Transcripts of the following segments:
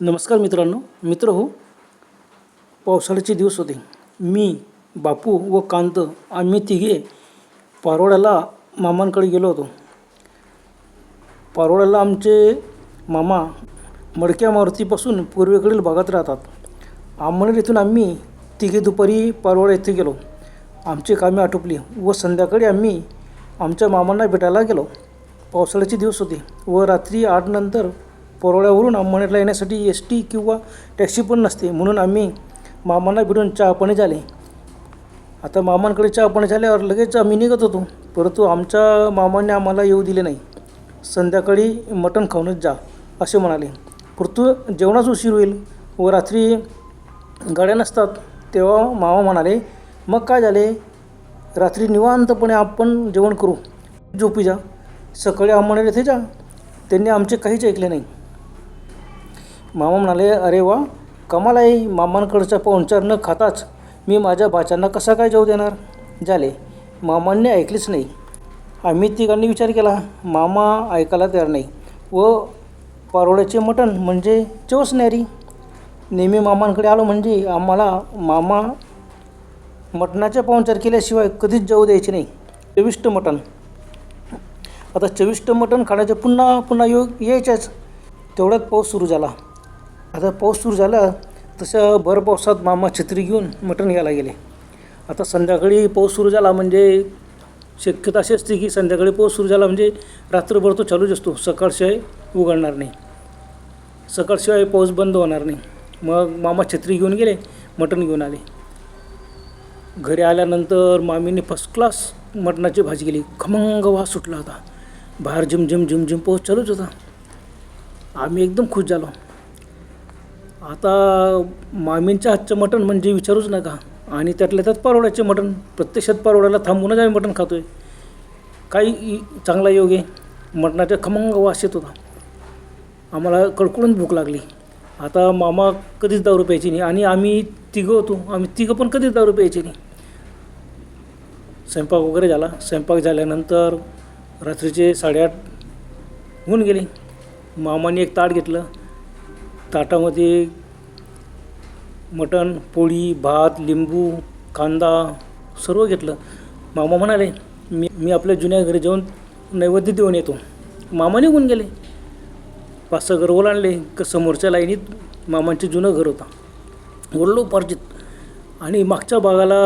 नमस्कार मित्रांनो मित्र हो पावसाळ्याचे दिवस होते. मी बापू व कांत आम्ही तिघे पारोड्याला मामांकडे गेलो होतो. पारोड्याला आमचे मामा मडक्या मारुतीपासून पूर्वेकडील भागात राहतात. आमणेर येथून आम्ही तिघे दुपारी पारोळा येथे गेलो. आमची कामे आटोपली व संध्याकाळी आम्ही आमच्या मामांना भेटायला गेलो. पावसाळ्याचे दिवस होते व रात्री आठ नंतर परोळ्यावरून अंमळनेरला येण्यासाठी एस टी किंवा टॅक्सी पण नसते. म्हणून आम्ही मामांना भेटून चहा झाले. आता मामांकडे चहापाणी झाल्यावर लगेच आम्ही निघत होतो. परंतु आमच्या मामांनी आम्हाला येऊ दिले नाही. संध्याकाळी मटण खाऊनच जा असे म्हणाले. परंतु जेवणाच उशीर होईल व रात्री गाड्या नसतात तेव्हा मामा म्हणाले मग काय झाले? रात्री निवांतपणे आपण जेवण करू. झोपी जा. सकाळी आम्हाला येथे जा. त्यांनी आमचे काहीच ऐकले नाही. मामा म्हणाले अरे वा कमाल आहे मामांकडचा पाहुणचार न खाताच मी माझ्या बाच्यांना कसा काय जाऊ देणार? झाले. मामांनी ऐकलेच नाही. आम्ही तिघांनी विचार केला मामा ऐकायला तयार नाही व पारोळ्याचे मटण म्हणजे चवसणारी नेहमी मामांकडे आलो म्हणजे आम्हाला मामा मटणाच्या पाहुणचार केल्याशिवाय कधीच जाऊ द्यायचे नाही. चविष्ट मटण. आता चविष्ट मटण खाण्याचे पुन्हा पुन्हा योग यायच्याच तेवढ्यात पाऊस सुरू झाला. आता पाऊस सुरू झाला तसं भर पावसात मामा छत्री घेऊन मटण घ्यायला गेले. आता संध्याकाळी पाऊस सुरू झाला म्हणजे शक्यता अशी असते की संध्याकाळी पाऊस सुरू झाला म्हणजे रात्रभर तो चालूच असतो सकाळशिवाय उघडणार नाही. सकाळशिवाय पाऊस बंद होणार नाही. मग मामा छत्री घेऊन गेले मटण घेऊन आले. घरी आल्यानंतर मामीने फर्स्ट क्लास मटणाची भाजी केली. खमंग वास सुटला होता. बाहेर झिमझिम झिमझिम पाऊस चालूच होता. आम्ही एकदम खुश झालो. आता मामींच्या हातचं मटण म्हणजे विचारूच नका. आणि त्यातल्या त्यात पारोड्याचे मटण प्रत्यक्षात पारोड्याला थांबूनच आम्ही मटण खातो आहे काही चांगला योग आहे. मटणाचा खमंग वास येत होता. आम्हाला कडकडून भूक लागली. आता मामा कधीच दारू प्यायची नाही आणि आम्ही तिघं होतो. आम्ही तिघं पण कधीच दारू प्यायची नाही. स्वयंपाक वगैरे झाला. स्वयंपाक झाल्यानंतर रात्रीचे साडेआठ होऊन गेले. मामाने एक ताट घेतलं. ताटामध्ये मटण पोळी भात लिंबू कांदा सर्व घेतलं. मामा म्हणाले मी मी आपल्या जुन्या घरी जाऊन नैवेद्य देऊन येतो. मामा निघून गेले. पाच सहा घर ओलांडले क समोरच्या लाईनीत मामांचे जुनं घर होतं. वडिलोपार्जित आणि मागच्या भागाला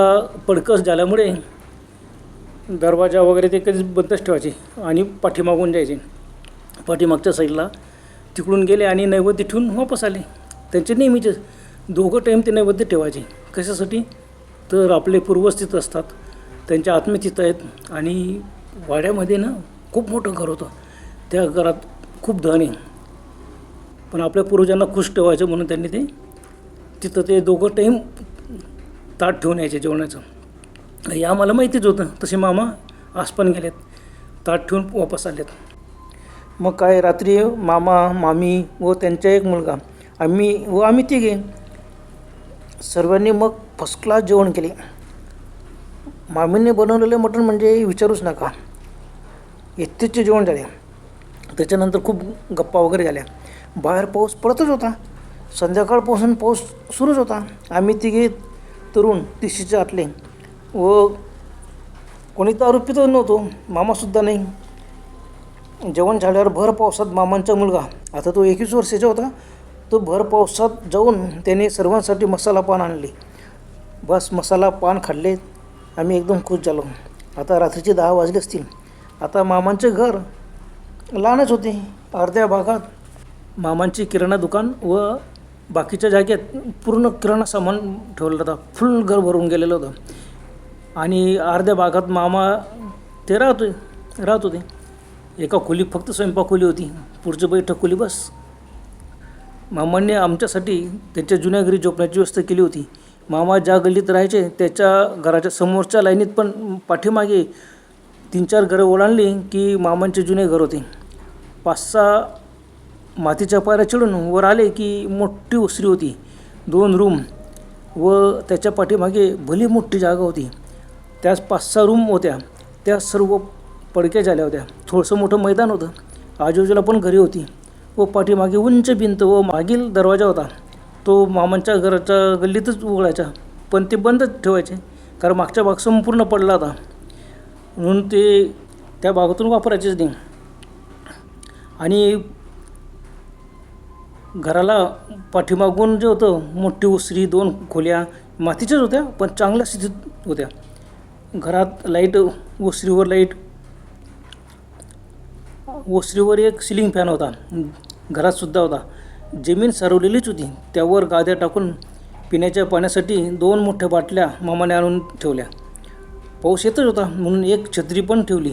पडकस झाल्यामुळे दरवाजा वगैरे ते कधीच बंदच ठेवायचे आणि पाठीमागून जायचे. पाठीमागच्या साईडला तिकडून गेले आणि नैवेद्य ठेवून वापस आले. त्यांचे नेहमीचे दोघं टाईम ते नैवेद्य ठेवायचे. कशासाठी? तर आपले पूर्वज तिथं असतात. त्यांच्या आत्मे तिथं आहेत आणि वाड्यामध्ये ना खूप मोठं घर होतं. त्या घरात खूप धन आहे. पण आपल्या पूर्वजांना खुश ठेवायचं म्हणून त्यांनी ते तिथं ते दोघं टाईम ताट ठेवून यायचे जेवणाचं. हे आम्हाला माहितीच होतं. तसे मामा आसपण पण गेलेत. ताट ठेवून वापस आलेत. मग काय रात्री मामा मामी व त्यांचा एक मुलगा. आम्ही व आम्ही तिघे. सर्वांनी मग फर्स्ट क्लास जेवण केले. मामीने बनवलेले मटण म्हणजे विचारूच नका. इतकेचे जेवण झाले. त्याच्यानंतर खूप गप्पा वगैरे झाल्या. बाहेर पाऊस पडतच होता. संध्याकाळपासून पाऊस सुरूच होता. आम्ही तिघे तरुण तिशीचे आटले व कोणी तर पितच नव्हतो. मामासुद्धा नाही. जेवण झाल्यावर भर पावसात मामांचा मुलगा. आता तो एकवीस वर्षाचा होता. तो भर पावसात जाऊन त्याने सर्वांसाठी मसाला पान आणले. बस मसाला पान खाल्ले. आम्ही एकदम खुश झालो. आता रात्रीचे दहा वाजले असतील. आता मामांचे घर लहानच होते. अर्ध्या भागात मामांची किराणा दुकान व बाकीच्या जागेत पूर्ण किराणा सामान ठेवलं होता. फुल घर भरून गेलेलं होतं. आणि अर्ध्या भागात मामा ते राहतो राहत होते. एका खोलीत फक्त स्वयंपाक खोली होती. पुढचं बैठक खोली बस. मामांनी आमच्यासाठी त्यांच्या जुन्या घरी झोपण्याची व्यवस्था केली होती. मामा ज्या गल्लीत राहायचे त्याच्या घराच्या समोरच्या लाईनीत पण पाठीमागे तीन चार घरं ओलांडली की मामांचे जुने घर होते. पाच सहा मातीच्या पायऱ्या चढून वर आले की मोठी ओसरी होती. दोन रूम व त्याच्या पाठीमागे भली मोठी जागा होती. त्याच पाच सहा रूम होत्या. त्या सर्व पडक्या झाल्या होत्या. थोडंसं मोठं मैदान होतं. आजूबाजूला पण घरी होती. व पाठीमागे उंच भिंत व मागील दरवाजा होता. तो मामांच्या घराच्या गल्लीतच उघडायचा. पण ते बंदच ठेवायचे. कारण मागचा भाग संपूर्ण पडला होता. म्हणून ते त्या भागातून वापरायचेच नाही. आणि घराला पाठीमागून जे होतं मोठी उसरी दोन खोल्या मातीच्याच होत्या पण चांगल्या स्थितीत होत्या. घरात लाइट उसरीवर लाइट ओसरीवर एक सिलिंग फॅन होता. घरातसुद्धा होता. जमीन सारवलेलीच होती. त्यावर गाद्या टाकून पिण्याच्या पाण्यासाठी दोन मोठ्या बाटल्या मामाने आणून ठेवल्या. पाऊस येतच होता म्हणून एक छत्री पण ठेवली.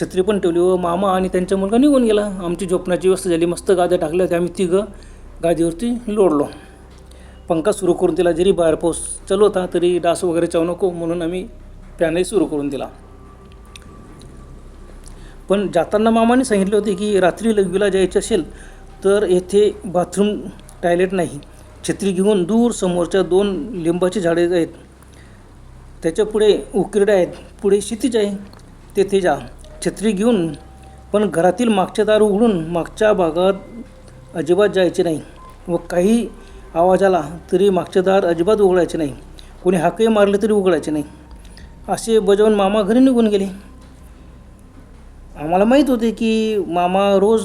छत्री पण ठेवली व मामा आणि त्यांचा मुलगा निघून गेला. आमची झोपण्याची व्यवस्था झाली. मस्त गाद्या टाकल्या त्या आम्ही तिघं गादीवरती लोडलो पंखा सुरू करून दिला. जरी बाहेर पाऊस चालू होता तरी डास वगैरे चावू नको म्हणून आम्ही फॅनही सुरू करून दिला. पण जाताना मामाने सांगितले होते की रात्री लघवीला जायचे असेल तर येथे बाथरूम टॉयलेट नाही. छत्री घेऊन दूर समोरच्या दोन लिंबाची झाडे आहेत. त्याच्या पुढे उकिरडे आहेत. पुढे क्षितिज आहे. तेथे जा. छत्री घेऊन पण घरातील मागचे दार उघडून मागच्या भागात अजिबात जायचे नाही व काही आवाज आला तरी मागचे दार अजिबात उघडायचे नाही. कोणी हाकही मारले तरी उघडायचे नाही. असे बजावून मामा घरी निघून गेले. आम्हाला माहीत होते की मामा रोज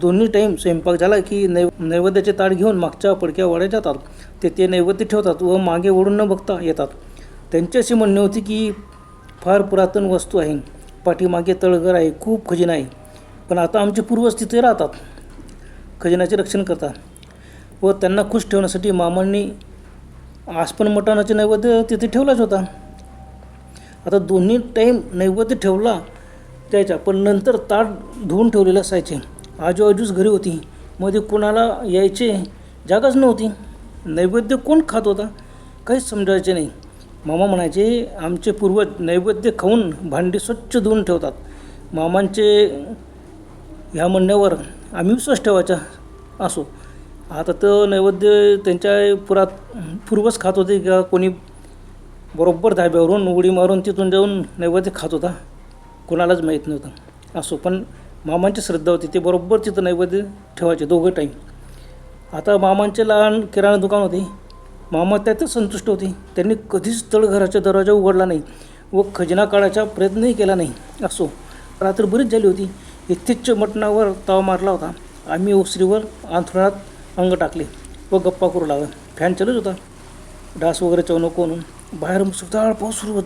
दोन्ही टाईम स्वयंपाक झाला की नैव नैवेद्याचे ताट घेऊन मागच्या पडक्या वाड्या जातात. ते ते नैवेद्य ठेवतात व मागे ओढून न बघता येतात. त्यांची अशी म्हणणे होती की फार पुरातन वस्तू आहे. पाठीमागे तळघर आहे खूप खजिना आहे. पण आता आमचे पूर्वज तिथे राहतात. खजिन्याचे रक्षण करतात. व त्यांना खुश ठेवण्यासाठी मामांनी आसपन मटणाचे नैवेद्य तिथे ठेवलाच होता. आता दोन्ही टाईम नैवेद्य ठेवला त्याच्या पण नंतर ताट धुवून ठेवलेले असायचे. आजूबाजूच घरी होती. मध्ये कोणाला यायचे जागाच नव्हती. नैवेद्य कोण खात होता? काहीच समजायचे नाही. मामा म्हणायचे आमचे पूर्वज नैवेद्य खाऊन भांडी स्वच्छ धुवून ठेवतात. मामांचे ह्या म्हणण्यावर आम्ही विश्वास ठेवायचा असो. आता तर नैवेद्य त्यांच्या पुरात पूर्वज खात होते का कोणी बरोबर धाब्यावरून उडी मारून तिथून जाऊन नैवेद्य खात होता. कोणालाच माहीत नव्हतं. असो पण मामांची श्रद्धा होती. ते बरोबर तिथं नैवेद्य ठेवायचे दोघं टाईम आता मामांचे लहान किराणा दुकान होते. मामा त्यातच संतुष्ट होते. त्यांनी कधीच तळघराचा दरवाजा उघडला नाही व खजिना काढायचा प्रयत्नही केला नाही. असो रात्र बरीच झाली होती. इथेच मटणावर ताव मारला होता. आम्ही ओसरीवर अंथरुणात अंग टाकले व गप्पा करू लागला. फॅन चालूच होता. डास वगैरे चावू नको म्हणून बाहेर सुद्धा पाऊस सुरू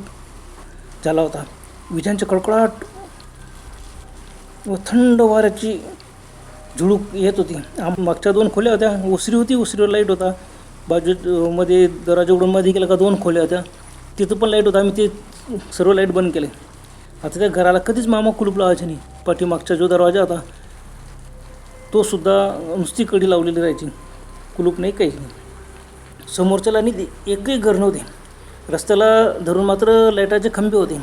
झाला होता. विजांचे कडकडाट व थंड वाऱ्याची झुळूक येत होती. आम मागच्या दोन खोल्या होत्या. ओसरी होती ओसरीवर लाइट होता. बाजू मध्ये दरवाजा मध्ये गेला का दोन खोल्या होत्या. तिथं पण लाइट होता. आम्ही ते सर्व लाइट बंद केले. आता त्या घराला कधीच मामा कुलूप लावायचे नाही. पाठीमागचा जो दरवाजा होता तो सुद्धा नुसती कडी लावलेली राहायची. कुलूप नाही काही नाही. समोरच्याला आणि ते एकही घर नव्हते. रस्त्याला धरून मात्र लाईटाचे खंबे होते.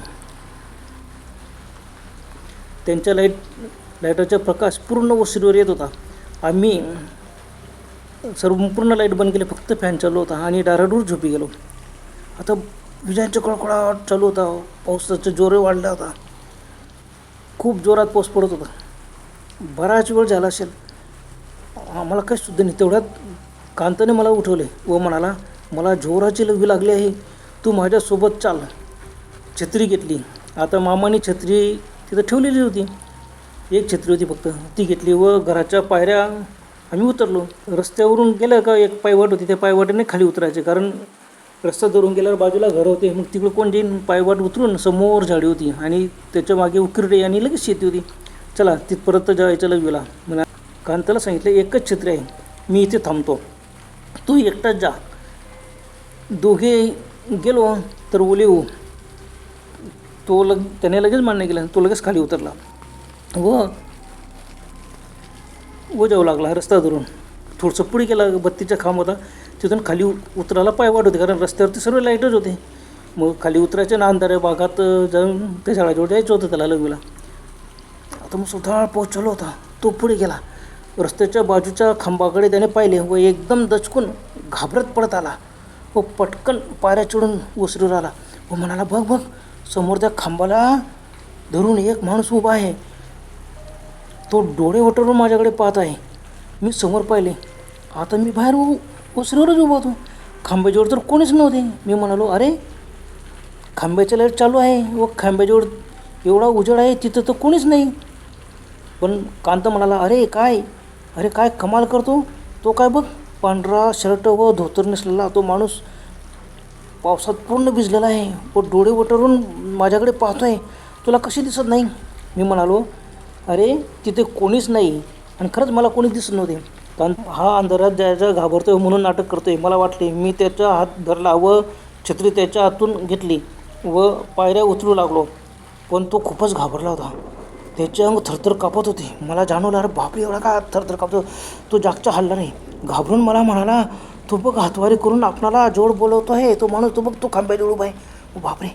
त्यांच्या लाइट लाईटाचा प्रकाश पूर्ण वस्तीवर येत होता. आम्ही सर्व पूर्ण लाइट बंद केले फक्त फॅन चालू होता आणि डाराडूर झोपी गेलो. आता विजांचा कडकडाट चालू होता. पावसाचा जोर वाढला होता. खूप जोरात पाऊस पडत होता. बराच वेळ झाला असेल. आम्हाला काही सुद्धा नाही. तेवढ्यात कांताने मला उठवले व म्हणाला मला जोराची लघवी लागली आहे. तू माझ्यासोबत चाल. छत्री घेतली. आता मामाने छत्री तिथं ठेवलेली होती. एक छत्री होती फक्त. ती घेतली व घराच्या पायऱ्या आम्ही उतरलो. रस्त्यावरून गेलं का एक पायवाट होती. त्या पायवाटेने खाली उतरायचे. कारण रस्ता धरून गेल्यावर बाजूला घर होते. मग तिकडं कोण जाईन? पायवाट उतरून समोर झाडी होती. आणि त्याच्यामागे उकिरडे आणि लगेच शेती होती. चला तिथपर्यंत जायचं लगेला म्हणा कांताला सांगितलं एकच छत्री आहे. मी इथे थांबतो. तू एकटाच जा. दोघे गेलो तर ओले हो. तो लग त्याने लगेच मान्य केलं तो लगेच खाली उतरला. व व जाऊ लागला रस्ता धरून. थोडंसं पुढे गेला बत्तीचा खांब होता. तिथून खाली उतरायला पाय वाट होते कारण रस्त्यावरती सर्व लाईटच होते. मग खाली उतरायच्या ना भागात जाऊन त्या झाडाजवळ जायचं होतं त्याला लघवीला आता मग सुधाळ पाऊस चालू होता. तो पुढे गेला. रस्त्याच्या बाजूच्या खांबाकडे त्याने पाहिले व एकदम दचकून घाबरत पडत आला. व पटकन पायऱ्या चढून उसरून आला व म्हणाला बघ बघ समोर त्या खांबाला धरून एक माणूस उभा आहे. तो डोळे वटरून माझ्याकडे पाहत आहे. मी समोर पाहिले. आता मी बाहेर उ उभा होतो. खांब्याजवळ तर कोणीच नव्हते. मी म्हणालो अरे खांब्याची लाइट चालू आहे व खांब्याजवळ एवढा उजेड आहे तिथं तर कोणीच नाही. पण कांत म्हणाला अरे काय? अरे काय कमाल करतो? तो काय बघ पांढरा शर्ट व धोतर नसलेला तो माणूस पावसात पूर्ण भिजलेला आहे. व डोळे वटरून माझ्याकडे पाहतोय. तुला कशी दिसत नाही? मी म्हणालो अरे तिथे कोणीच नाही आणि खरंच मला कोणी दिसत नव्हते. कारण हा अंधारात जायचा घाबरतोय म्हणून नाटक करतोय. मला वाटले मी त्याचा हात धरला व छत्री त्याच्या हातून घेतली व पायऱ्या उचलू लागलो. पण तो खूपच घाबरला होता. त्याचे अंग थरथर कापत होते. मला जाणवलं अरे बापरे एवढा का थरथर कापतो तो जागचा हल्ला नाही. घाबरून मला म्हणाला तो बघ हातवारी करून आपणाला जोड बोलवतो आहे. तो माणूस तो बघ तो खांब्याजवळ उभा आहे. बापरे.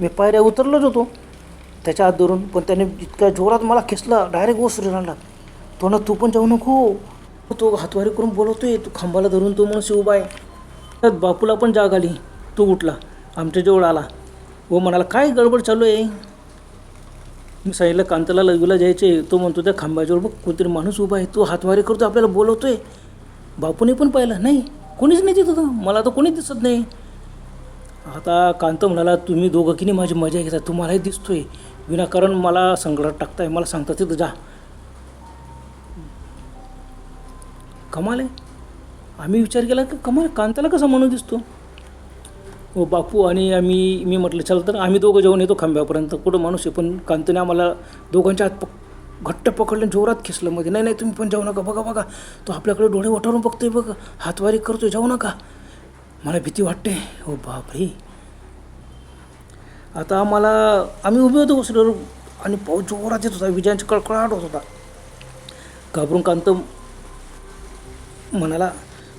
मी पायऱ्या उतरलोच होतो. त्याच्या हात धरून पण त्याने इतक्या जोरात मला खेचला. डायरेक्ट ओसरी आणला. तो ना तू पण जाऊ नको. तो हातवारी करून बोलवतोय. तू खांबाला धरून तो माणूस उभा आहे. त्यात बापूला पण जाग आली. तो उठला. आमच्याजवळ आला. व म्हणाला काय गडबड चालू आहे? मी सांगितलं कांताला लघवीला जायचे तो म्हणतो त्या खांबाजवळ बघ कोणतरी माणूस उभा आहे. तो हातवारी करतो आपल्याला बोलवतोय. बापूने पण पाहिलं. नाही कोणीच नाही तिथं होतं. मला तर कोणीच दिसत नाही. आता कांत म्हणाला तुम्ही दोघं की नाही माझी मजा घेता. तुम्हालाही दिसतोय. विनाकारण मला संकटात टाकताय. मला सांगता तिथं जा. कमाल आहे. आम्ही विचार केला की कमाल कांताला कसा म्हणून दिसतो? व बापू आणि आम्ही मी म्हटलं चल तर आम्ही दोघं जाऊन येतो खांब्यापर्यंत. कुठं माणूस आहे पण कांतने आम्हाला दोघांच्या हात घट्ट पकडलं जोरात खेचलं मध्ये. नाही नाही तुम्ही पण जाऊ नका. बघा बघा. तो आपल्याकडे डोळे वटारून बघतोय बघ. हातवारी करतोय. जाऊ नका. मला भीती वाटते. हो बापरे. आता आम्हाला आम्ही उभे होतो उसरीवर आणि पाऊस जोरात येत होता. विजयांची कळकळाट होत होता. घाबरून कांत म्हणाला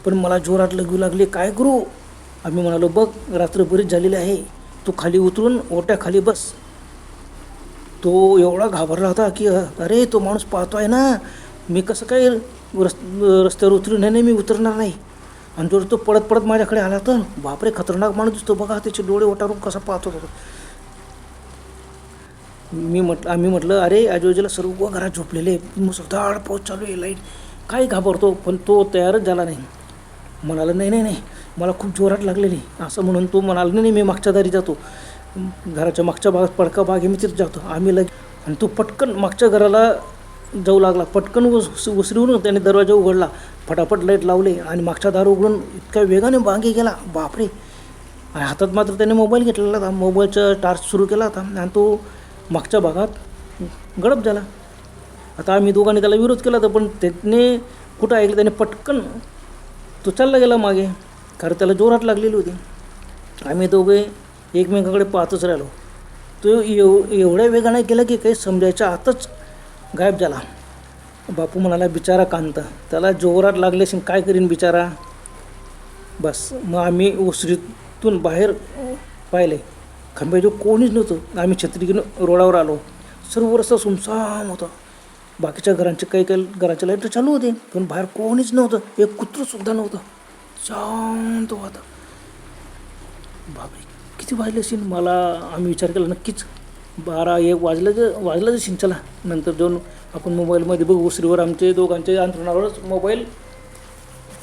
पण मला जोरात लगू लागली. काय करू? आम्ही म्हणालो बघ रात्र बरीच झालेली आहे. तू खाली उतरून ओट्याखाली बस. तो एवढा घाबरला होता की अरे तो माणूस पाहतो आहे ना मी कसं काय रस्त रस्त्यावर उतरून नाही नाही मी उतरणार नाही. आणि जर तो पडत पडत माझ्याकडे आला तर बापरे खतरनाक माणूस दिसतो बघा त्याचे डोळे ओटारून कसा पाहतो तो मी म्हटलं आम्ही म्हटलं अरे आजूबाजूला सर्व घरात झोपलेले मुसळधार पाऊस चालू आहे लाइट. काय घाबरतो पण तो तयारच झाला नाही. म्हणाला नाही नाही नाही मला खूप जोरात लागलेली असं म्हणून तो म्हणाला नाही नाही मी मागच्या दारी जातो. घराच्या मागच्या भागात पडका भाग आहे मी तिथं जातो. आम्ही लग आणि तो पटकन मागच्या घराला जाऊ लागला. पटकन उस उसरीवरून त्याने दरवाजा उघडला. फटाफट लाइट लावले आणि मागच्या दार उघडून इतक्या वेगाने बांगे गेला. बापरे. आणि हातात मात्र त्याने मोबाईल घेतलेला होता. मोबाईलचा टार्च सुरू केला होता. आणि तो मागच्या भागात गडप झाला. आता आम्ही दोघांनी त्याला विरोध केला होता पण त्याने कुठं ऐकलं? त्याने पटकन तो चालला गेला मागे. कारण त्याला जोरात लागलेली होती. आम्ही दोघे एकमेकाकडे पाहतच राहिलो. तो एव एवढ्या वेगाने गेला की काही समजायच्या आतच गायब झाला. बापू म्हणाला बिचारा कांत त्याला जोरात लागले असेल काय करीन बिचारा? बस मग आम्ही ओसरीतून बाहेर पाहिले. खांब्याजवळ कोणीच नव्हतं. आम्ही छत्री घेऊन रोडावर आलो. सर्व रस्ता सुमसाम होता. बाकीच्या घरांचे काही काही घराचे लाइट चालू होते पण बाहेर कोणीच नव्हतं. एक कुत्रंसुद्धा नव्हतं. शांत होता. किती वाजले असेल? मला आम्ही विचार केला नक्कीच बारा एक वाजलं जर वाजलं जे चला. नंतर जाऊन आपण मोबाईलमध्ये बघू श्रीवर आमचे दोघांचे अंतरणावरच मोबाईल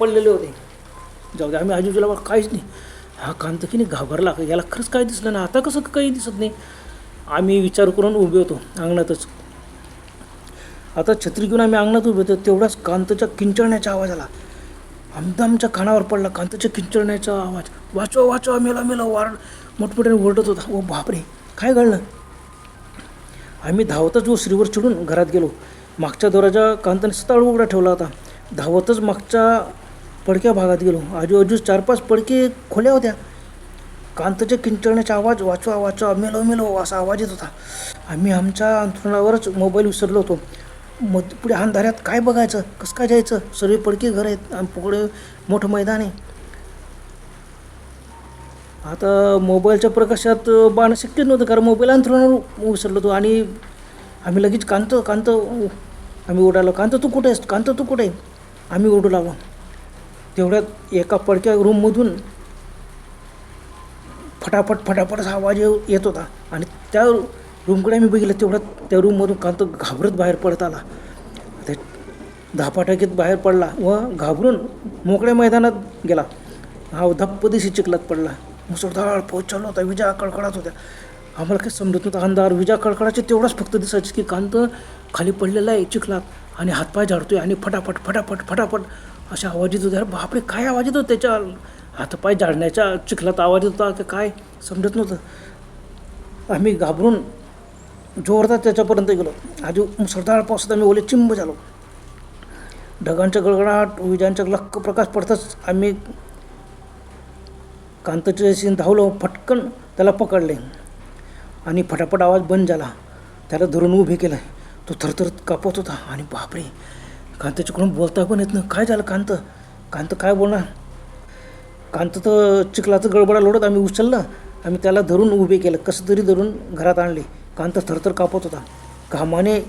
पडलेले होते. जाऊ दे आम्ही आजूबाजूला बघा काहीच नाही. हा कांत की नाही घाबरला याला खरंच काय दिसलं ना आता कसं काही दिसत नाही. आम्ही विचार करून उभे होतो अंगणातच. आता छत्री घेऊन आम्ही अंगणात उभे होतो तेवढाच कांतच्या किंचळण्याचा आवाज आला. आमदा आमच्या कानावर पडला कांताच्या किंचळण्याचा आवाज. वाचवा वाचवा मेला मेला वार. मोठमोठ्याने ओरडत होता. ओ बापरे काय घडलं? आम्ही धावतच वो श्रीवर चिडून घरात गेलो. मागच्या दरवाजा कांताने स्थळ उघडा ठेवला होता. धावतच मागच्या पडक्या भागात गेलो. आजूबाजू चार पाच पडके खोल्या होत्या. कांताच्या किंचळण्याचा आवाज वाचवा वाचवा मेलो मेलो असा आवाज येत होता. आम्ही आमच्या अंथरुणावरच मोबाईल विसरलो होतो. मग पुढे अंधाऱ्यात काय बघायचं? कसं काय जायचं? सर्व पडके घर आहेत आणि पुढे मोठं मैदान आहे. आता मोबाईलच्या प्रकाशात बाणं शक्य नव्हतं कारण मोबाईल अंथरुणावर विसरलो होतो आणि आम्ही लगेच कांत कांत आम्ही ओढालो कांत तू कुठे आहेस? कांत तू कुठे आहे? आम्ही ओढू लागलो. तेवढ्यात एका पडक्या रूममधून फटाफट फटाफट आवाज येत होता आणि त्या रूमकडे आम्ही बघितलं तेवढ्यात त्या रूममधून कांत घाबरत बाहेर पडत आला. ते धापाटाकीत बाहेर पडला व घाबरून मोकळ्या मैदानात गेला. हा धप्पदिशी चिखलात पडला. मुसळधार पाऊस चालू होता विजा कडकडात होत्या. आम्हाला काही समजत नव्हतं अंधार विजा कडकडाचे तेवढाच फक्त दिसायचे की कांत खाली पडलेला आहे चिखलात आणि हातपाय झाडतोय आणि फटाफट फटाफट फटाफट अशा आवाज येत होते. अरे बापरे काय आवाज येतो त्याच्या? हातपाय झाडण्याच्या चिखलात आवाज येत. होता काय समजत नव्हतं. आम्ही घाबरून जोरदार त्याच्यापर्यंत गेलो. आधी मुसळधार पावसात आम्ही ओले चिंब झालो. ढगांच्या गडगडाट विजांच्या लक्क प्रकाश पडताच आम्ही कांताच्या सीन धावलो फटकन त्याला पकडले. आणि फटाफट आवाज बंद झाला. त्याला धरून उभे केलं. तो थरथर कापत होता. आणि बापरे कांताच्याकडून बोलता पण येत नाही. काय झालं कांत? कांत काय बोलणार? कांत तर चिखलाचं गडबडा लोडत आम्ही उचललं. आम्ही त्याला धरून उभे केलं. कसं तरी धरून घरात आणले. कांत थरथर कापत होता. घामाने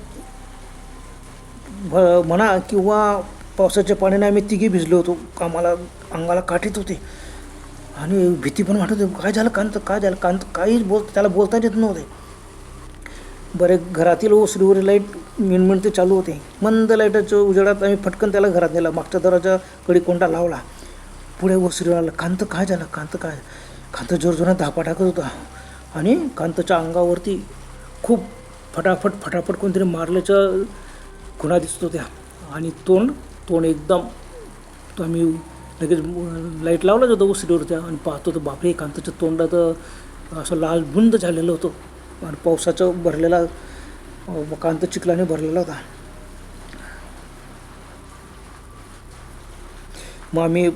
भ म्हणा किंवा पावसाच्या पाण्याने आम्ही तिघी भिजलो होतो. कामाला अंगाला काठीत होते. आणि भीती पण वाटत होती. काय झालं कांत? काय झालं? कांत काहीच बोल त्याला बोलता येत नव्हते. बरे घरातील ओसरीवर लाइट मिणमिणते चालू होते. मंद लाईटाच्या उजेडात आम्ही फटकन त्याला घरात नेला. मागच्या दराच्या कडी कोंडा लावला. पुढे ओसरीवर आला. कांत काय झालं? कांत काय? कांत जोरजोरात धापा टाकत होता. आणि कांतच्या अंगावरती खूप फटाफट फटाफट कोणतरी मारल्याच्या खुणा दिसत होत्या. आणि तोंड तोंड एकदम तो आम्ही लगेच लाइट लावला जातो उसिरीवरच्या आणि पाहतो तर बापरे कांताच्या तोंडात असं लाल बुंद झालेलं होतं. आणि पावसाचं भरलेला कांत चिखलाने भरलेला होता. मग आम्ही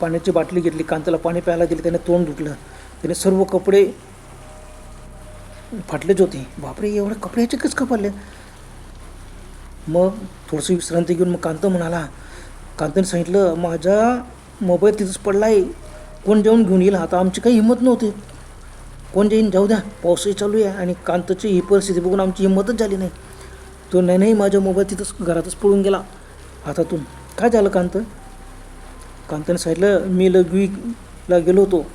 पाण्याची बाटली घेतली कांताला पाणी प्यायला दिली त्याने तोंड धुतलं. त्याने सर्व कपडे फाटलेच होते. बापरे एवढे कपडे ह्याचे कसं मग थोडीशी विश्रांती घेऊन मग कांत म्हणाला कांताने सांगितलं माझा मोबाईल तिथंच पडला आहे कोण जाऊन घेऊन येईल? आता आमची काही हिंमत नव्हती. कोण जाईन? जाऊ द्या पावसही चालू आहे आणि कांतची ही परिस्थिती बघून आमची हिंमतच झाली नाही. तो नाही नाही माझा मोबाईल तिथंच घरातच पळून गेला. हातातून. काय झालं कांत? कांताने सांगितलं मी लघवीला गेलो होतो.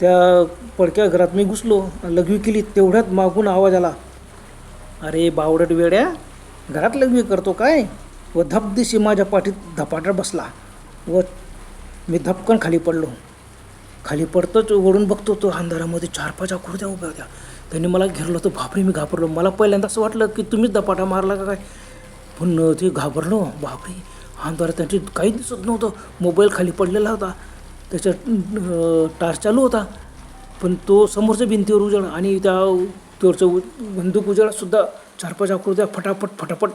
त्या पडक्या घरात मी घुसलो लघवी केली तेवढ्यात मागून आवाज आला. अरे बावडट वेड्या घरात लघवी करतो काय? व धपदिशी माझ्या पाठीत धपाटा बसला व मी धपकन खाली पडलो. खाली पडतोच ओढून बघतो तो अंधारामध्ये चार पाच आकृत्या उभ्या होत्या. त्यांनी मला घेरलं तर बापरे मी घाबरलो. मला पहिल्यांदा असं वाटलं की तुम्हीच धपाटा मारला का काय? पण ते घाबरलो. बापरे अंधारात त्यांची काही दिसत नव्हतं. मोबाईल खाली पडलेला होता. त्याच्यात टार्च चालू होता. पण तो समोरच्या भिंतीवर उजळ आणि त्या तोरचं उ बंदूक उजळातसुद्धा चार पाच आकृत्या फटाफट फटाफट.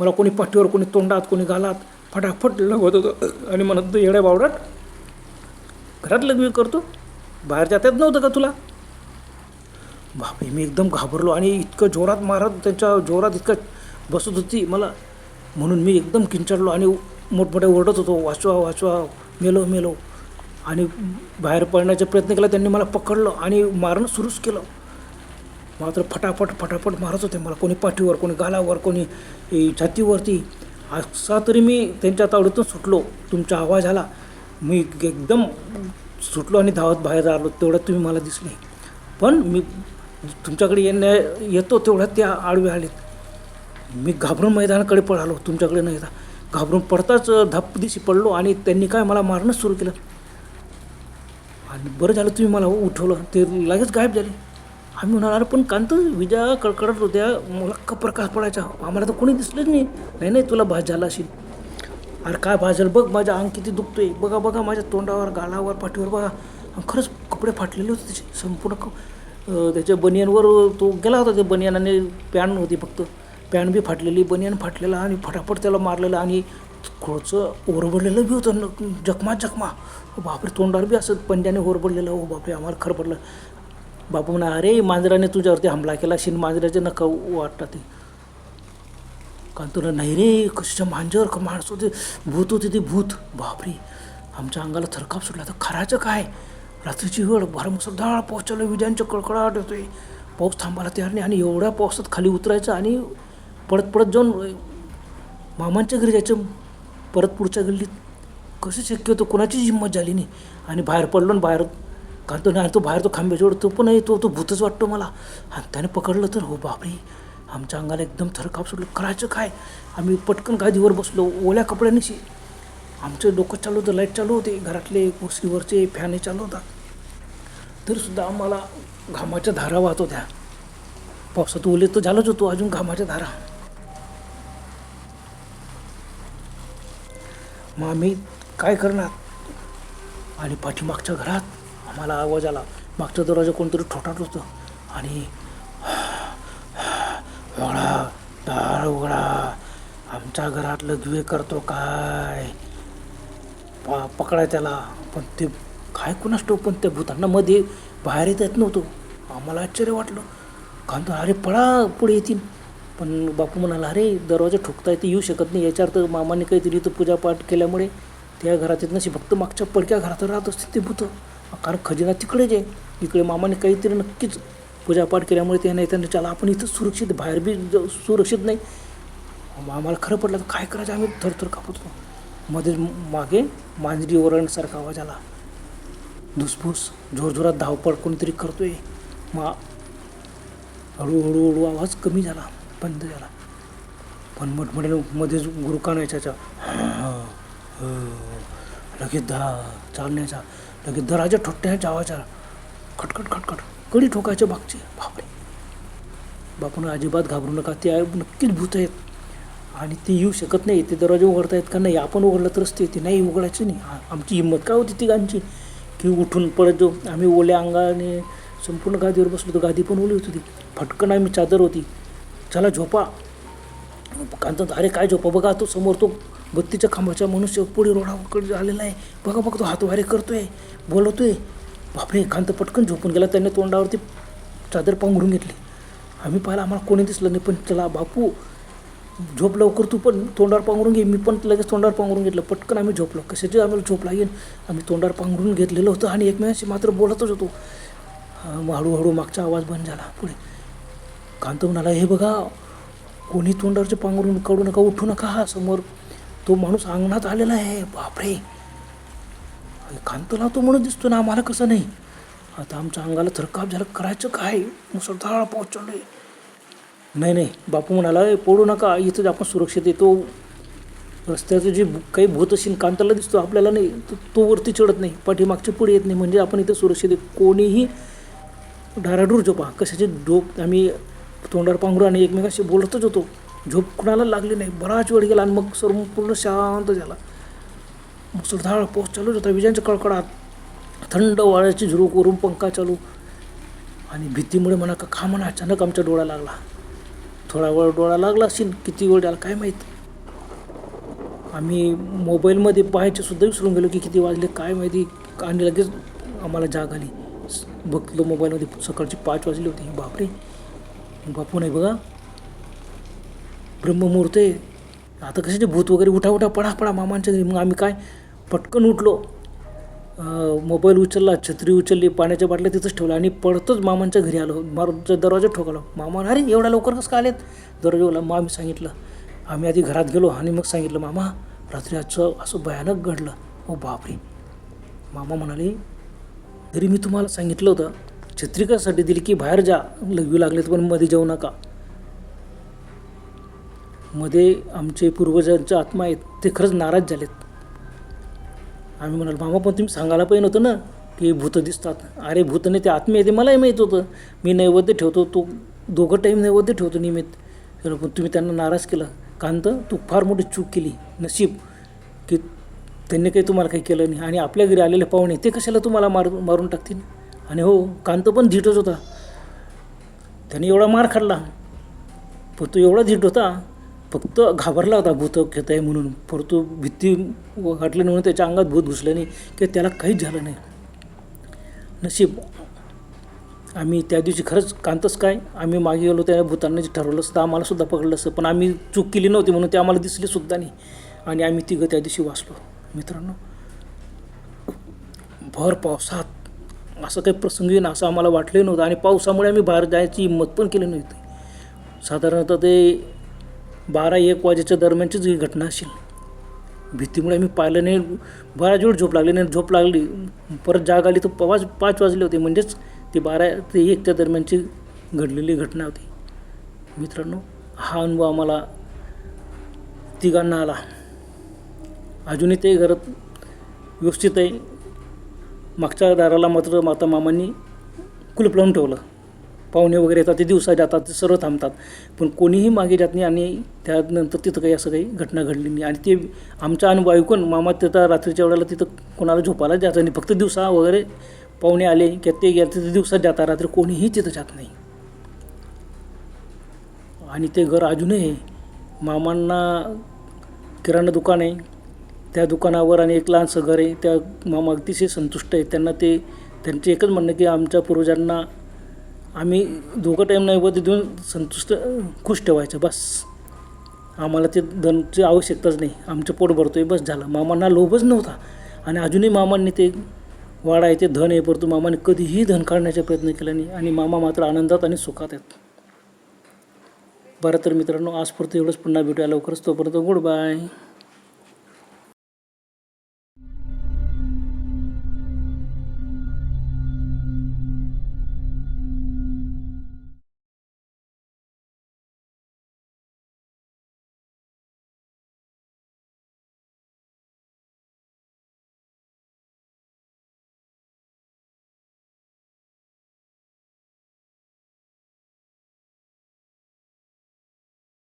मला कोणी पाठीवर कोणी तोंडात कोणी गालात फटाफट लगवत होतं. आणि म्हणत येड्या बावडाट घरात लग्न करतो. बाहेर जाता येत नव्हतं का तुला? बापरे मी एकदम घाबरलो आणि इतकं जोरात मारत त्यांच्या जोरात इतकं बसत होती मला. म्हणून मी एकदम किंचाडलो आणि मोठमोठ्या ओरडत होतो. वाचवा वाचवा मेलो मेलो. आणि बाहेर पडण्याचा प्रयत्न केला त्यांनी मला पकडलं आणि मारणं सुरूच केलं. मात्र फटाफट फटाफट मारत होते मला कोणी पाठीवर कोणी गालावर कोणी छातीवरती. असा तरी मी त्यांच्या तावडीतून सुटलो. तुमचा आवाज आला. मी एकदम सुटलो आणि धावत बाहेर आलो. तेवढ्यात तुम्ही मला दिसले. पण मी तुमच्याकडे येण्या येतो तेवढ्यात त्या आडवे आलेत. मी घाबरून मैदानाकडे पळालो. तुमच्याकडे न येता घाबरून पडताच धप दिशी पडलो आणि त्यांनी काय मला मारणं सुरू केलं? आणि बरं झालं तुम्ही मला उठवलं. ते लगेच गायब झाले. आम्ही म्हणाल अरे पण कांत विजा कडकडत होत्या. मला का प्रकाश पडायचा. आम्हाला तर कोणी दिसलंच नाही. नाही नाही तुला भास झाला असेल. अरे काय भास झालं? बघ माझं अंग किती दुखतोय. बघा बघा माझ्या तोंडावर गालावर पाठीवर बघा. खरंच कपडे फाटलेले होते त्याचे. संपूर्ण त्याच्या बनियनवर तो गेला होता ते बनियन आणि पॅन होती फक्त. पॅन बी फाटलेली बनियन फाटलेला आणि फटाफट त्याला मारलेलं आणि खोळचं ओरबडलेलं बी होतं. जखमा जखमा. बापरे तोंडावर बी असं पंजाने ओरबडलेलं हो बापरे आम्हाला खरं पडलं. बापू म्हणा अरे मांजराने तुझ्यावरती हमला केला शिन मांजराचे नका वाटतात ते. तुला नाही रे कशाच्या मांजर का माणसं होते? भूत होते ते भूत. बापरे आमच्या अंगाला थरकाप सुटला तर खराचं काय? रात्रीची वेळ भर मुसळधार पाऊस चालू विजांच्या कडकडाट येतोय. पाऊस थांबायला तयार नाही आणि एवढ्या पावसात खाली उतरायचं आणि पडत पडत जाऊन मामांच्या घरी जायचं परत पुढच्या गल्लीत कसं शक्य होतं? कोणाचीच हिंमत झाली नाही. आणि बाहेर पडलो आणि बाहेर कारण तो नाही तो बाहेर तो खांब्याजवळ तो पण आहे तो तो भूतच वाटतो मला. आणि त्याने पकडलं तर हो बापरे आमच्या अंगाला एकदम थरकाप सुटलं करायचं काय? आम्ही पटकन गादीवर बसलो ओल्या कपड्यानिशी आमचं डोकं चालू होतं लाइट चालू होते. घरातले कुर्सीवरचे फॅने चालू होता. तरीसुद्धा आम्हाला घामाच्या धारा वाहत होत्या. पावसात ओले तर झालंच होतो अजून घामाच्या धारा. मग आम्ही काय करणार? आणि पाठीमागच्या घरात आम्हाला आवाज आला. मागचा दरवाजा कोणतरी ठोठाट होतं. आणि उघडा दार उघडा. आमच्या घरात लघवे करतो काय? पा पकडा त्याला. पण ते काय कुणास ठाऊक पण त्या भूतांना मध्ये बाहेर येता येत नव्हतं. आम्हाला आश्चर्य वाटलं. कारण तर अरे पळा पुढे येतील. पण बापू म्हणाला अरे दरवाजा ठोकता येते येऊ शकत नाही. याच्यावर तर मामाने काहीतरी इथं पूजापाठ केल्यामुळे त्या घरात येत नसे फक्त मागच्या पडक्या घरात राहत असते ते भूतं. कारण खजिना तिकडेच आहे इकडे मामाने काहीतरी नक्कीच पूजापाठ केल्यामुळे ते नाही त्यांना चला आपण इथं सुरक्षित बाहेर बी ज- सुरक्षित नाही. आम्हाला खरं पडलं तर काय करायचं? आम्ही थरथर कापत होतो मध्ये मागे मांजरी ओरडण्यासारखा आवाज आला. धुसफूस जोरजोरात धावपळ कोणीतरी करतोय. मा हळूहळू हळू आवाज कमी झाला बंद झाला. पण मोठमोठ्या मध्येच गुरुकान याच्या लगेच धा चालण्याचा लगेच दराच्या ठोट्या आवाजा खटखट खटखट. कडी ठोकायच्या बागचे. बापरे. बापून अजिबात घाबरू नका. ते नक्कीच भूत आहेत. आणि ते येऊ शकत नाही. ते दरवाजे उघडता येत का नाही? आपण उघडलं तरच ते ते नाही उघडायचं नाही. आमची हिंमत काय होती तिघांची? की उठून पळत जाऊ. आम्ही ओल्या अंगाने संपूर्ण गादीवर बसलो होतो. गादी पण ओली होती ती. फटकन आम्ही चादर होती. चला झोपा. कांतात अरे काय झोपा? बघा तो समोर तो बत्तीच्या खांबाच्या मनुष्य पुढे रोडाकडे आलेला आहे. बघा बघा तो हातवारे करतोय बोलवतोय बापरे कांत पटकन झोपून गेला. त्याने तोंडावरती चादर पांघरून घेतली. आम्ही पाहिला आम्हाला कोणी दिसलं नाही पण चला बापू झोप लवकर तू पण तोंडावर पांघरून घे. मी पण लगेच तोंडावर पांघरून घेतलं. पटकन आम्ही झोपलो. कशाची आम्हाला झोप लागेल? आम्ही तोंडावर पांघरून घेतलेलं होतं आणि एकमेकांशी मात्र बोलतच होतो. मग हळूहळू मागचा आवाज बंद झाला. पुढे कांत म्हणाला हे बघा कोणी तोंडावरचे पांघरून काढू नका उठू नका हा समोर तो माणूस अंगणात आलेला आहे. बापरे. अरे कांतला तो म्हणून दिसतो ना आम्हाला कसं नाही? आता आमच्या अंगाला थरकाप झालं करायचं काय? मुसळधार पाऊस चालू आहे. नाही नाही बापू म्हणाला पडू नका इथंच आपण सुरक्षित येतो रस्त्याचं जे काही भूत असेल कांताला दिसतो आपल्याला नाही. तो तो वरती चढत नाही पाठीमागच्या पुढे येत नाही. म्हणजे आपण इथं सुरक्षित आहे. कोणीही डाराडूर झोपा कशाचे झोप आम्ही तोंडावर पांघरू आणि एकमेकाशी बोलतच होतो. झोप कुणाला लागली नाही. बराच वेळ गेला आणि मग सर्व पूर्ण शांत झाला. मुसळधार पाऊस चालूच होता. विजांच्या कडकडात थंड वाळ्याची झुरूक वरून पंखा चालू आणि भीतीमुळे म्हणा का खा म्हणा अचानक आमच्या डोळा लागला. थोडा वेळ डोळा लागला असेल किती वेळ झाला काय माहीत? आम्ही मोबाईलमध्ये पाहायचे सुद्धा विसरून गेलो की किती वाजले काय माहिती. आणि लगेच आम्हाला जाग आली. स- बघलो मोबाईलमध्ये सकाळची पाच वाजली होती. बापरे. बापू नाही बघा. ब्रह्ममुहूर्त आहे. आता कशाचे भूत वगैरे उठा उठा पडा पडा मामांच्या घरी. मग आम्ही काय? पटकन उठलो. मोबाईल उचलला छत्री उचलली पाण्याच्या बाटल्या तिथंच ठेवल्या आणि पडतच मामांच्या घरी आलो. मारूचा दरवाजा ठोकला मामा अरे एवढ्या लवकर कसं का आलेत? दरवाजा उघडला. मग आम्ही सांगितलं. आम्ही आधी घरात गेलो आणि मग सांगितलं मामा रात्री आजचं असं भयानक घडलं. ओ बापरे. मामा म्हणाले तरी मी तुम्हाला सांगितलं होतं छत्री कशासाठी दिली की बाहेर जा. लघवी लागलेत पण मध्ये जाऊ नका. मध्ये आमचे पूर्वजांच्या आत्मा आहेत ते खरंच नाराज झालेत. आम्ही म्हणाल मामा पण तुम्ही सांगायला पाहिजे नव्हतं ना की भूतं दिसतात. अरे भूतने ते आत्मे ते मलाही माहीत होतं. मी नैवेद्य ठेवतो तो दोघं टाईम नैवेद्य ठेवतो नियमित. पण तुम्ही त्यांना नाराज केलं. कांत तू फार मोठी चूक केली. नशीब की त्यांनी काही तुम्हाला काही केलं नाही. आणि आपल्या घरी आलेले पाहुणे ते कशाला तुम्हाला मार मारून टाकतील? आणि हो कांत पण धीटच होता. त्याने एवढा मार खाल्ला. पण तो एवढा धीट होता फक्त घाबरला होता भूत घेत आहे म्हणून. परंतु भीती वाटली म्हणून त्याच्या अंगात भूत घुसलं नाही की त्याला काहीच झालं नाही. नशीब. आम्ही त्या दिवशी खरंच कांतच काय आम्ही मागे गेलो त्या भूतांना जे ठरवलं असतं आम्हाला सुद्धा पकडलं असतं पण आम्ही चूक केली नव्हती म्हणून ते आम्हाला दिसली सुद्धा नाही. आणि आम्ही तिघं त्या दिवशी वाचलो. मित्रांनो भर पावसात असं काही प्रसंग येईन असं आम्हाला वाटलं नव्हतं. आणि पावसामुळे आम्ही बाहेर जायची हिंमत पण केली नव्हती. साधारणतः ते बारा एक वाजेच्या दरम्यानचीच ही घटना असेल. भीतीमुळे आम्ही पाहिलं नाही. बराच वेळ झोप लागली नाही. झोप लागली. परत जाग आली तर पाच पाच वाजले होते. म्हणजेच ते बारा ते एकच्या दरम्यानची घडलेली घटना होती. मित्रांनो हा अनुभव आम्हाला तिघांना आला. अजूनही ते घरात व्यवस्थित आहे. मागच्या दाराला मात्र माता मामांनी कुलूप लावून ठेवलं. पाहुणे वगैरे येतात ते दिवसा जातात ते सर्व थांबतात. पण कोणीही मागे जात नाही आणि त्यानंतर तिथं काही असं काही घटना घडली नाही. आणि ते आमचा अनुभव ऐकून मामा तिथं रात्रीच्या वेळेला तिथं कोणाला झोपायला जायचं नाही. फक्त दिवसा वगैरे पाहुणे आले किंवा ते गेले तिथे दिवसात जातात रात्री कोणीही तिथं जात नाही. आणि ते घर अजूनही मामांना किराणा दुकान आहे. त्या दुकानावर आणि एक लहानसं घर आहे त्या मामा अतिशय संतुष्ट आहेत. त्यांना ते त्यांचे एकच म्हणणं की आमच्या पूर्वजांना आम्ही दोघं टाईम नाही वर देऊन संतुष्ट खुश ठेवायचं बस. आम्हाला ते धनची आवश्यकताच नाही. आमचं पोट भरतो आहे बस झालं. मामांना लोभच नव्हता. आणि अजूनही मामांनी ते वाडा आहे ते धन आहे परंतु मामाने कधीही धन काढण्याचा प्रयत्न केला नाही. आणि मामा मात्र आनंदात आणि सुखात आहेत. बरं तर मित्रांनो आजपुरतं एवढंच. पुन्हा भेटूया लवकरच. तोपर्यंत गुड बाय.